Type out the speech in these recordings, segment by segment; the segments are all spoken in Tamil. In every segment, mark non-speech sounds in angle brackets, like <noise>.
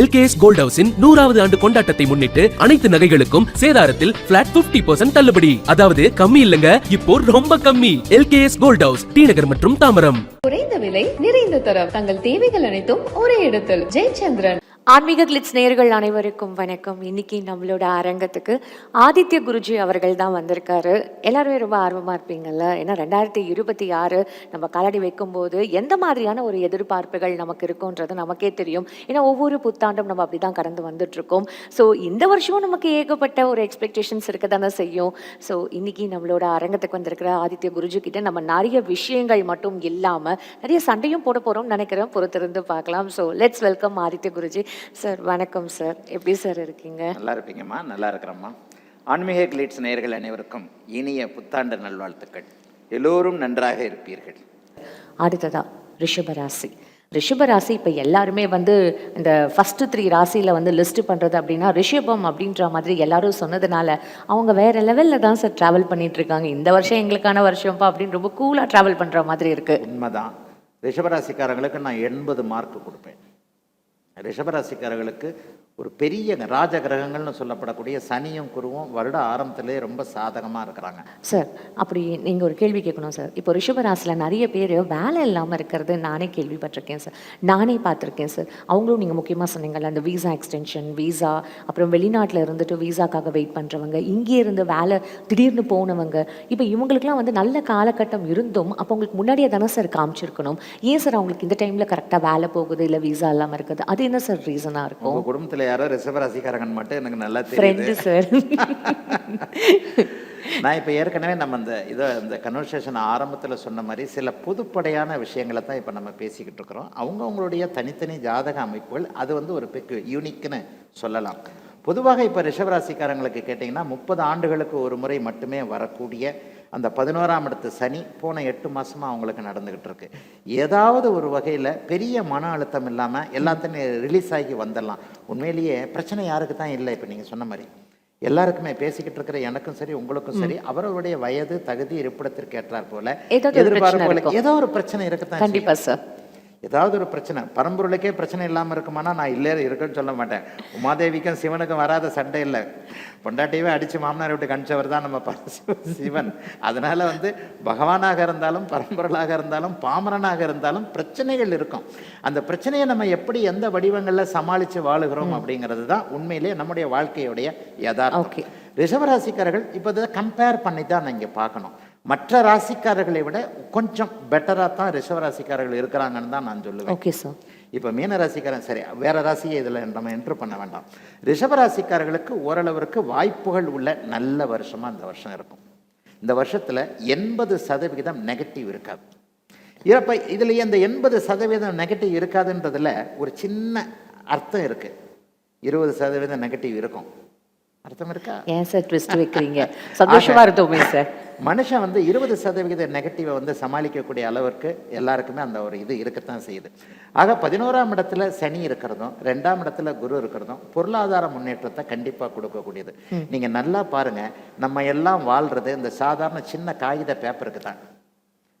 எல்கேஎஸ் கோல்ட் ஹவுஸின் நூறாவது ஆண்டு கொண்டாட்டத்தை முன்னிட்டு அனைத்து நகைகளுக்கும் சேதாரத்தில் பிளாட் 50% தள்ளுபடி. அதாவது கம்மி இல்லங்க இப்போ ரொம்ப கம்மி. எல்கேஎஸ் கோல்ட் ஹவுஸ் டிநகர் மற்றும் தாமரம். குறைந்த விலை நிறைந்த தரம். தங்கள் தேவைகள் அனைத்தும் ஒரே இடத்தில். ஜெயச்சந்திரன். ஆன்மீக கிளிட்ஸ் நேயர்கள் அனைவருக்கும் வணக்கம். இன்னைக்கு நம்மளோட அரங்கத்துக்கு ஆதித்ய குருஜி அவர்கள் தான் வந்திருக்காரு. எல்லாருமே ரொம்ப ஆர்வமாக இருப்பீங்கல்ல? ஏன்னா ரெண்டாயிரத்தி இருபத்தி ஆறு நம்ம காலடி வைக்கும்போது எந்த மாதிரியான ஒரு எதிர்பார்ப்புகள் நமக்கு இருக்குன்றது நமக்கே தெரியும். ஏன்னா ஒவ்வொரு புத்தாண்டும் நம்ம அப்படி தான் கடந்து வந்துட்ருக்கோம் ஸோ இந்த வருஷமும் நமக்கு ஏகப்பட்ட ஒரு எக்ஸ்பெக்டேஷன்ஸ் இருக்க தானே செய்யும். ஸோ இன்னைக்கு நம்மளோட அரங்கத்துக்கு வந்திருக்கிற ஆதித்ய குருஜி கிட்ட நம்ம நிறைய விஷயங்கள் மட்டும் இல்லாமல் நிறைய சண்டையும் போட போகிறோம்னு நினைக்கிறோம் பொறுத்திருந்து பார்க்கலாம். So let's welcome Aditya Guruji. Sir வணக்கம் சார். எப்படி சார் இருக்கீங்க? நல்லா இருப்பீங்கம்மா நல்லா இருக்கிறம்மா ஆன்மீக கிளீட்ஸ் நேயர்கள் அனைவருக்கும் இனிய புத்தாண்டு நல்வாழ்த்துக்கள். எல்லோரும் நன்றாக இருப்பீர்கள். அடுத்ததா ரிஷபராசி. ரிஷபராசி இப்போ எல்லாருமே வந்து இந்த ஃபஸ்ட்டு த்ரீ ராசியில் வந்து லிஸ்ட் பண்ணுறது அப்படின்னா ரிஷபம் அப்படின்ற மாதிரி எல்லாரும் சொன்னதுனால அவங்க வேற லெவலில் தான் சார் ட்ராவல் பண்ணிட்டு இருக்காங்க இந்த வருஷம் எங்களுக்கான வருஷம்ப்பா அப்படின்னு ரொம்ப கூலாக ட்ராவல் பண்ணுற மாதிரி இருக்கு. உண்மைதான். ரிஷபராசிக்காரங்களுக்கு நான் எண்பது மார்க் கொடுப்பேன். ரிஷபராசிக்காரர்களுக்கு ஒரு பெரிய ராஜ கிரகங்கள்னு சொல்லப்படக்கூடிய சனியும் குருவும் வருட ஆரம்பத்திலே ரொம்ப சாதகமாக இருக்கிறாங்க. சார் அப்படி நீங்கள் ஒரு கேள்வி கேட்கணும் சார். இப்போ ரிஷபராசியில் நிறைய பேர் வேலை இல்லாமல் இருக்கிறது நானே கேள்விப்பட்டிருக்கேன் சார். நானே பார்த்துருக்கேன் சார். அவங்களும் நீங்கள் முக்கியமாக சொன்னீங்கல்ல அந்த வீசா எக்ஸ்டென்ஷன் வீசா அப்புறம் வெளிநாட்டில் இருந்துட்டு வீசாக்காக வெயிட் பண்ணுறவங்க இங்கே இருந்து வேலை திடீர்னு போனவங்க. இப்போ இவங்களுக்குலாம் வந்து நல்ல காலகட்டம் இருந்தும் அப்போ உங்களுக்கு முன்னாடியே தானே சார் காமிச்சிருக்கணும். ஏன் சார் அவங்களுக்கு இந்த டைமில் கரெக்டாக வேலை போகுது இல்லை வீசா இல்லாமல் இருக்குது? அது என்ன சார் ரீசனாக இருக்கும்? உங்கள் குடும்பத்தில் யாரோ ரிஷபராசிக்காரங்கன்னு மட்டும் எனக்கு நல்லா தெரியுது. சார் <laughs> நான் இப்போ ஏற்கனவே நம்ம இந்த இதை இந்த கன்வர்சேஷன் ஆரம்பத்தில் சொன்ன மாதிரி சில பொதுப்படையான விஷயங்களை தான் இப்போ நம்ம பேசிக்கிட்டு இருக்கிறோம். அவங்கவுங்களுடைய தனித்தனி ஜாதக அமைப்புகள் அது வந்து ஒரு பெக்கு யூனிக்னு சொல்லலாம். பொதுவாக இப்போ ரிஷபராசிக்காரங்களுக்கு கேட்டிங்கன்னா முப்பது ஆண்டுகளுக்கு ஒரு முறை மட்டுமே வரக்கூடிய அந்த பதினோராம் இடத்து சனி போன எட்டு மாசமா அவங்களுக்கு நடந்துக்கிட்டு இருக்கு ஏதாவது ஒரு வகையில் பெரிய மன அழுத்தம் இல்லாமல் எல்லாத்தையும் ரிலீஸ் ஆகி வந்துடலாம். உண்மையிலேயே பிரச்சனை யாருக்கு தான் இல்லை இப்போ நீங்கள் சொன்ன மாதிரி. எல்லாருக்குமே பேசிக்கிட்டு இருக்கிற எனக்கும் சரி உங்களுக்கும் சரி அவரவருடைய வயது தகுதி இருப்பிடத்திற்கு ஏற்றாற் போல எதிர்பார்ப்புகளுக்கு. ஏதோ ஒரு பிரச்சனை இருக்கத்தான் கண்டிப்பா. சார் ஏதாவது ஒரு பிரச்சனை. பரம்பொருளுக்கே பிரச்சனை இல்லாமல் இருக்குமானா நான் இல்லை இருக்குன்னு சொல்ல மாட்டேன். உமாதேவிக்கும் சிவனுக்கும் வராத சண்டை இல்லை. பொண்டாட்டியவே அடித்து மாமனார் விட்டு கணிச்சவர் தான் நம்ம சிவன். அதனால வந்து பகவானாக இருந்தாலும் பரம்பொருளாக இருந்தாலும் பாமரனாக இருந்தாலும் பிரச்சனைகள் இருக்கும். அந்த பிரச்சனையை நம்ம எப்படி எந்த வடிவங்களில் சமாளித்து வாழுகிறோம் அப்படிங்கிறது தான் உண்மையிலேயே நம்முடைய வாழ்க்கையுடைய. யதார்த்தம். ரிஷபராசிக்காரர்கள் இப்போ இதை கம்பேர் பண்ணி தான் நான் இங்கே பார்க்கணும். மற்ற ராசிக்காரர்களை விட கொஞ்சம் பெட்டராக தான் ரிஷபராசிக்காரர்கள் இருக்கிறாங்கன்னு தான் நான் சொல்லுவேன். ஓகே சார் இப்போ மீன ராசிக்காரன் சரி வேற ராசியை இதில் நம்ம என்ட்ரு பண்ண வேண்டாம். ரிஷபராசிக்காரர்களுக்கு ஓரளவிற்கு வாய்ப்புகள் உள்ள நல்ல வருஷமா இந்த வருஷம் இருக்கும். இந்த வருஷத்தில் எண்பது சதவிகிதம் நெகட்டிவ் இருக்காது. இப்போ இதுலேயே இந்த எண்பது சதவீதம் நெகட்டிவ் இருக்காதுன்றதுல ஒரு சின்ன அர்த்தம் இருக்கு. இருபது சதவீதம் நெகட்டிவ் இருக்கும். அர்த்தம் இருக்கா? ஏன் சார் ட்விஸ்ட் வைக்கிறீங்க? <laughs> சந்தோஷமா இருந்தோமே சார் மனுஷன் வந்து இருபது சதவிகித நெகட்டிவை வந்து சமாளிக்கக்கூடிய அளவிற்கு எல்லாருக்குமே அந்த ஒரு இது இருக்கத்தான் செய்யுது. ஆக பதினோராம் இடத்துல சனி இருக்கிறதும் ரெண்டாம் இடத்துல குரு இருக்கிறதும் பொருளாதார முன்னேற்றத்தை கண்டிப்பாக கொடுக்கக்கூடியது. நீங்க நல்லா பாருங்க நம்ம எல்லாம் வாழ்றது இந்த சாதாரண சின்ன காகித பேப்பருக்கு தான்.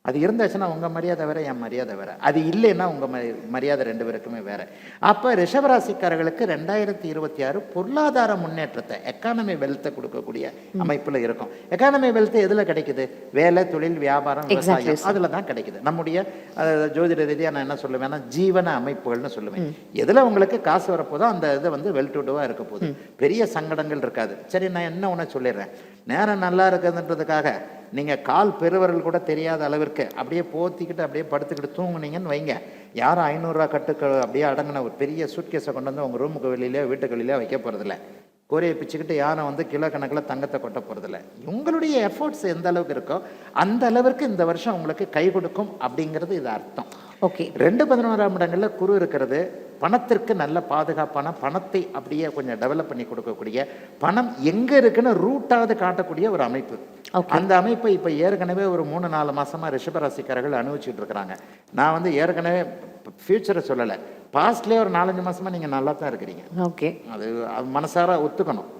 அது இருந்துச்சுன்னா உங்க மரியாதை வேற என் மரியாதை வேற. அது இல்லைன்னா உங்க மரி- மரியாதை ரெண்டு பேருக்குமே வேற. அப்ப ரிஷபராசிக்காரர்களுக்கு ரெண்டாயிரத்தி இருபத்தி ஆறு பொருளாதார முன்னேற்றத்தை எக்கானமி வெல்த்தை கொடுக்கக்கூடிய அமைப்புல இருக்கும். எக்கானமி வெல்த் எதுல கிடைக்குது? வேலை தொழில் வியாபாரம் விவசாயம் அதுல தான் கிடைக்குது. நம்முடைய ஜோதிட ரீதியா நான் என்ன சொல்லுவேன்னா ஜீவன அமைப்புகள்னு சொல்லுவேன். எதுல உங்களுக்கு காசு வரப்போதோ அந்த இது வந்து வெல் டுடுவா இருக்க போகுது. பெரிய சங்கடங்கள் இருக்காது. சரி நான் என்ன ஒன்று சொல்லிடுறேன். நேரம் நல்லா இருக்குதுன்றதுக்காக நீங்கள் கால் பெருவரல் கூட தெரியாத அளவிற்கு அப்படியே போத்திக்கிட்டு அப்படியே படுத்துக்கிட்டு தூங்குனீங்கன்னு வைங்க. யாரும் ஐநூறுரூவா கட்டுக்கு அப்படியே அடங்கின ஒரு பெரிய சூட்கேஸை கொண்டு வந்து உங்கள் ரூமுக்கு வெளியிலயோ வீட்டுக்கு வெளியிலயோ வைக்க போகிறதில்ல கோரியை பிச்சுக்கிட்டு யாரும் வந்து கிலோ கணக்கில் தங்கத்தை கொட்ட போகிறதில்ல உங்களுடைய எஃபோர்ட்ஸ் எந்த அளவுக்கு இருக்கோ அந்த அளவிற்கு இந்த வருஷம் உங்களுக்கு கை கொடுக்கும் அப்படிங்கிறது இது அர்த்தம். ஓகே. ரெண்டு பதினோராம் இடங்கள்ல குரு இருக்கிறது. பணத்திற்கு நல்ல பாதுகாப்பான பணத்தை அப்படியே கொஞ்சம் டெவலப் பண்ணி கொடுக்கக்கூடிய பணம் எங்க இருக்குன்னு ரூட்டாவது காட்டக்கூடிய ஒரு அமைப்பு. அந்த அமைப்பை இப்ப ஏற்கனவே ஒரு மூணு நாலு மாசமா ரிஷபராசிக்காரர்கள் அனுபவிச்சுட்டு இருக்கிறாங்க நான் வந்து ஏற்கனவே ஃபியூச்சரை சொல்லலை. பாஸ்ட்லேயே ஒரு நாலஞ்சு மாசமா நீங்க நல்லா தான் இருக்கிறீங்க. ஓகே. அது அது மனசார ஒத்துக்கணும்.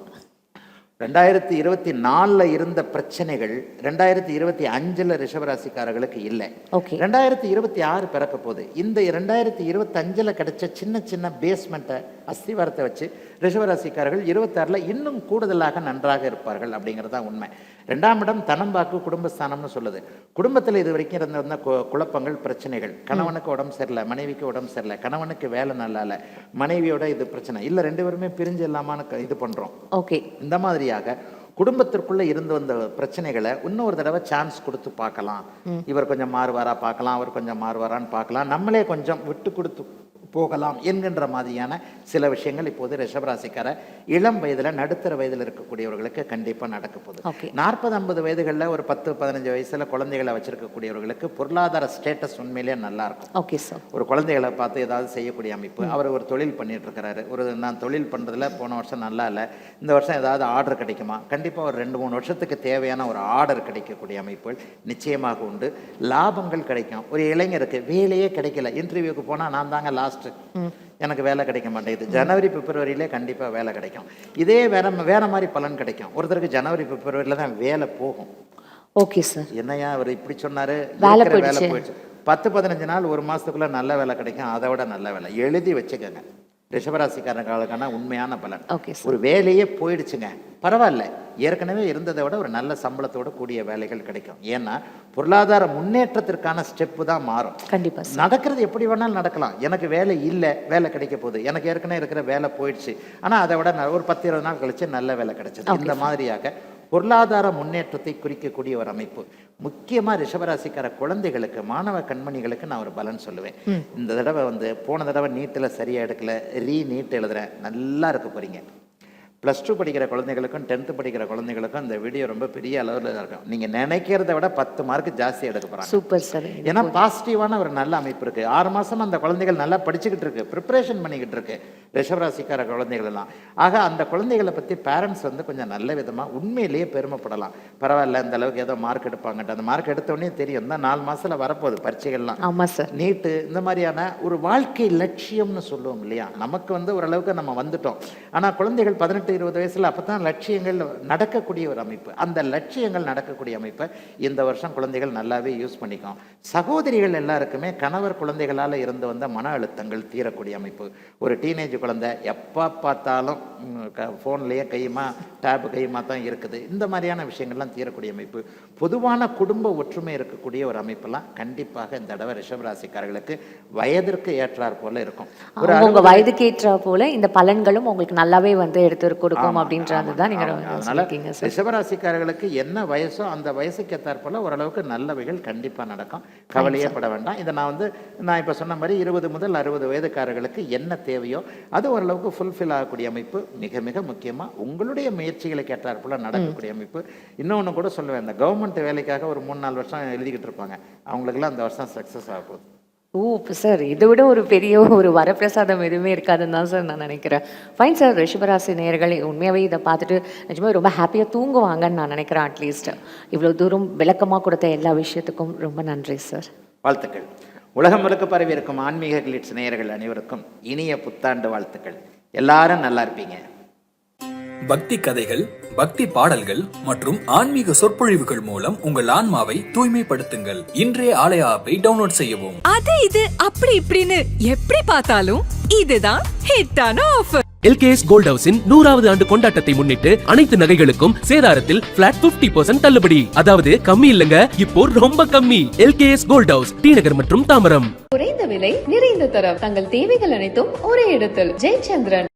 ரெண்டாயிரத்தி இருபத்தி நாலில் இருந்த பிரச்சனைகள் ரெண்டாயிரத்தி இருபத்தி அஞ்சில் ரிஷபராசிக்காரர்களுக்கு இல்லை. Okay. ரெண்டாயிரத்தி இருபத்தி ஆறு பிறக்க போகுது. இந்த ரெண்டாயிரத்தி இருபத்தி அஞ்சில் கிடைச்ச சின்ன சின்ன பேஸ்மெண்ட்டை அஸ்திவாரத்தை வச்சு ரிஷபராசிக்காரர்கள் இருபத்தாறில் இன்னும் கூடுதலாக நன்றாக இருப்பார்கள் அப்படிங்கிறது தான் உண்மை. ரெண்டாம் இடம் தனம் வாக்கு குடும்பஸ்தானம்னு சொல்லுது. குடும்பத்தில் இது வரைக்கும் இருந்த வந்த கு- குழப்பங்கள் பிரச்சனைகள். கணவனுக்கு உடம்பு சரியில்லை மனைவிக்கு உடம்பு சரியில்லை கணவனுக்கு வேலை நல்லா இல்லை மனைவியோட இது பிரச்சனை. இல்லை ரெண்டு பேருமே பிரிஞ்சு இல்லாமான்னு இது பண்ணுறோம் ஓகே. இந்த மாதிரியாக குடும்பத்திற்குள்ள இருந்து வந்த பிரச்சனைகளை இன்னொரு தடவை சான்ஸ் கொடுத்து பார்க்கலாம். இவர் கொஞ்சம் மாறுவாரா பார்க்கலாம். அவர் கொஞ்சம் மாறுவாரான்னு பார்க்கலாம். நம்மளே கொஞ்சம் விட்டு கொடுத்து போகலாம் என்கின்ற மாதிரியான சில விஷயங்கள் இப்போது ரிஷபராசிக்கார இளம் வயதுல நடுத்தர வயதில் இருக்கக்கூடியவர்களுக்கு கண்டிப்பா நடக்க போகுது. நாற்பது ஐம்பது வயதுகளில் ஒரு பத்து பதினஞ்சு வயசுல குழந்தைகளை வச்சிருக்கக்கூடியவர்களுக்கு பொருளாதார ஸ்டேட்டஸ் உண்மையிலேயே நல்லா இருக்கும். ஓகே சார் ஒரு குழந்தைகளை பார்த்து ஏதாவது செய்யக்கூடிய அமைப்பு. அவர் ஒரு தொழில் பண்ணிட்டு இருக்கிறாரு ஒரு நான் தொழில் பண்றதுல போன வருஷம் நல்லா இல்லை. இந்த வருஷம் ஏதாவது ஆர்டர் கிடைக்குமா? கண்டிப்பாக ஒரு ரெண்டு மூணு வருஷத்துக்கு தேவையான ஒரு ஆர்டர் கிடைக்கக்கூடிய அமைப்புகள் நிச்சயமாக உண்டு. லாபங்கள் கிடைக்கும். ஒரு இளைஞருக்கு வேலையே கிடைக்கல. இன்டர்வியூக்கு போனால் நான் தாங்க லாஸ்ட்டு எனக்கு வேலை கிடைக்க மாட்டேங்குது. ஜனவரி பிப்ரவரியிலே கண்டிப்பாக வேலை கிடைக்கும். இதே வேற வேற மாதிரி பலன் கிடைக்கும். ஒருத்தருக்கு ஜனவரி பிப்ரவரியில் தான் வேலை போகும். ஓகே சார் என்னையா அவர் இப்படி சொன்னாரு? வேலை. போயிடுச்சு. பத்து பதினஞ்சு நாள் ஒரு மாசத்துக்குள்ள நல்ல வேலை கிடைக்கும். அதை விட நல்ல வேலை. எழுதி வச்சுக்கோங்க. ரிஷபராசிக்காரர்களுக்கான உண்மையான பலன். ஓகே ஒரு வேலையே போயிடுச்சுங்க. பரவாயில்ல. ஏற்கனவே இருந்ததை விட ஒரு நல்ல சம்பளத்தோட கூடிய வேலைகள் கிடைக்கும். ஏன்னா பொருளாதார முன்னேற்றத்திற்கான ஸ்டெப்பு தான் மாறும். கண்டிப்பா சார் நடக்கிறது எப்படி வேணாலும் நடக்கலாம். எனக்கு வேலை இல்லை வேலை கிடைக்க போகுது. எனக்கு ஏற்கனவே இருக்கிற வேலை போயிடுச்சு. ஆனா அதை விட ஒரு பத்து இருபது நாள் கழிச்சு நல்ல வேலை கிடைச்சது. இந்த மாதிரியாக பொருளாதார முன்னேற்றத்தை குறிக்கக்கூடிய ஒரு அமைப்பு. முக்கியமா ரிஷபராசிக்கார குழந்தைகளுக்கு மாணவ கண்மணிகளுக்கு நான் ஒரு பலன் சொல்லுவேன். இந்த தடவை வந்து போன தடவை நீட்டில் சரியா எடுக்கல ரீ நீட் எழுதுறேன். நல்லா இருக்க போறீங்க. ப்ளஸ் டூ படிக்கிற குழந்தைகளுக்கும் டென்த்து படிக்கிற குழந்தைகளுக்கும் இந்த வீடியோ ரொம்ப பெரிய அளவில் இருக்கும். நீங்க நினைக்கிறத விட பத்து மார்க் ஜாஸ்தி எடுக்க போறாங்க. சூப்பர் சார் ஏன்னா பாசிட்டிவான ஒரு நல்ல அமைப்பு இருக்கு. ஆறு மாசமா அந்த குழந்தைகள் நல்லா படிச்சுக்கிட்டு இருக்கு. ப்ரிப்பரேஷன் பண்ணிக்கிட்டு இருக்கு. ரிஷபராசிக்கார குழந்தைகள் எல்லாம். ஆக அந்த குழந்தைகளை பத்தி பேரண்ட்ஸ் வந்து கொஞ்சம் நல்ல விதமா உண்மையிலேயே பெருமைப்படலாம். பரவாயில்ல இந்த அளவுக்கு ஏதோ மார்க் எடுப்பாங்கட்டு அந்த மார்க் எடுத்த உடனே தெரியும். இந்த நாலு மாசத்துல வரப்போகுது பரீட்சைகள்லாம். ஆமா சார் நீட்டு இந்த மாதிரியான ஒரு வாழ்க்கை லட்சியம்னு சொல்லுவோம் இல்லையா? நமக்கு வந்து ஓரளவுக்கு நம்ம வந்துட்டோம். ஆனா குழந்தைகள் பதினெட்டு இருபது வயசுல அப்பதான் லட்சியங்கள் நடக்கக்கூடிய ஒரு அமைப்பு. அந்த லட்சியங்கள் நடக்கக்கூடிய அமைப்பை இந்த வருஷம் குழந்தைகள் நல்லாவே யூஸ் பண்ணிக்கும். சகோதரிகள் எல்லாருக்குமே கணவர் குழந்தைகளால இருந்து வந்த மன அழுத்தங்கள் தீரக்கூடிய அமைப்பு. ஒரு டீனேஜ் குழந்தை எப்போ பார்த்தாலும் ஃபோன்லேயே கையுமா டேப் கையுமா தான் இருக்குது. இந்த மாதிரியான விஷயங்கள்லாம் தீரக்கூடிய அமைப்பு. பொதுவான குடும்ப ஒற்றுமை இருக்கக்கூடிய ஒரு அமைப்பெல்லாம் கண்டிப்பாக இந்த தடவை ரிஷபராசிக்காரர்களுக்கு வயதிற்கு ஏற்றாற் போல இருக்கும். ஒரு வயதுக்கு ஏற்ற போல இந்த பலன்களும் உங்களுக்கு நல்லாவே வந்து எடுத்து கொடுக்கும் அப்படின்றது தான் நீங்க ஆமா. வந்து அதனால ரிஷபராசிக்காரர்களுக்கு என்ன வயசோ அந்த வயசுக்கு ஏற்றாற் போல ஓரளவுக்கு நல்லவைகள் கண்டிப்பா நடக்கும். கவலையே பட வேண்டாம். இதை நான் வந்து நான் இப்ப சொன்ன மாதிரி இருபது முதல் அறுபது வயதுக்காரர்களுக்கு என்ன தேவையோ அது ஓரளவுக்கு ஃபுல்ஃபில் ஆகக்கூடிய அமைப்பு மிக மிக முக்கியமா உங்களுடைய முயற்சிகளுக்கு ஏற்றாற் போல நடக்கக்கூடிய அமைப்பு. இன்னொன்னு கூட சொல்லுவேன் இந்த கவர்மெண்ட் வேலைக்காக ஒரு மூணு நாலு வருஷம் எழுதிக்கிட்டு இருப்பாங்க. அவங்களுக்குலாம் அந்த வருஷம் சக்சஸ் ஆக போகுது. ஓ சார் இதை விட ஒரு பெரிய ஒரு வரப்பிரசாதம் எதுவுமே இருக்காதுன்னு தான் சார் நான் நினைக்கிறேன். ஃபைன் சார் ரிஷபராசி நேயர்கள் உண்மையாகவே இதை பார்த்துட்டு நிஜமாக ரொம்ப ஹாப்பியாக தூங்குவாங்கன்னு நான் நினைக்கிறேன் அட்லீஸ்ட் இவ்வளோ தூரம் விளக்கமாக கொடுத்த எல்லா விஷயத்துக்கும் ரொம்ப நன்றி சார். வாழ்த்துக்கள். உலகம் முழுக்க பரவி இருக்கும் ஆன்மீக கிளிட்ஸ் நேயர்கள் அனைவருக்கும் இனிய புத்தாண்டு வாழ்த்துக்கள். எல்லாரும் நல்லா இருப்பீங்க. பக்தி கதைகள் பக்தி பாடல்கள் மற்றும் ஆன்மீக சொற்பொழிவுகள் மூலம் உங்கள் ஆன்மாவை தூய்மைப்படுத்துங்கள். இன்றைய ஆலய ஆப்பை டவுன்லோட் செய்யவும். அது இது அப்படி இப்படின்னு எப்படி பார்த்தாலும் இதுதான் ஹிட்டான ஆஃபர் எல்கேஎஸ் கோல்ட் ஹவுஸின் நூறாவது ஆண்டு கொண்டாட்டத்தை முன்னிட்டு அனைத்து நகைகளுக்கும் சேதாரத்தில் பிளாட் 50% தள்ளுபடி. அதாவது கம்மி இல்லங்க இப்போ ரொம்ப கம்மி. LKS gold house T Nagar மற்றும் தாம்பரம் குறைந்த விலை நிறைந்த தரம். தங்கள் தேவைகள் அனைத்தும் ஒரே இடத்தில். ஜெயச்சந்திரன்.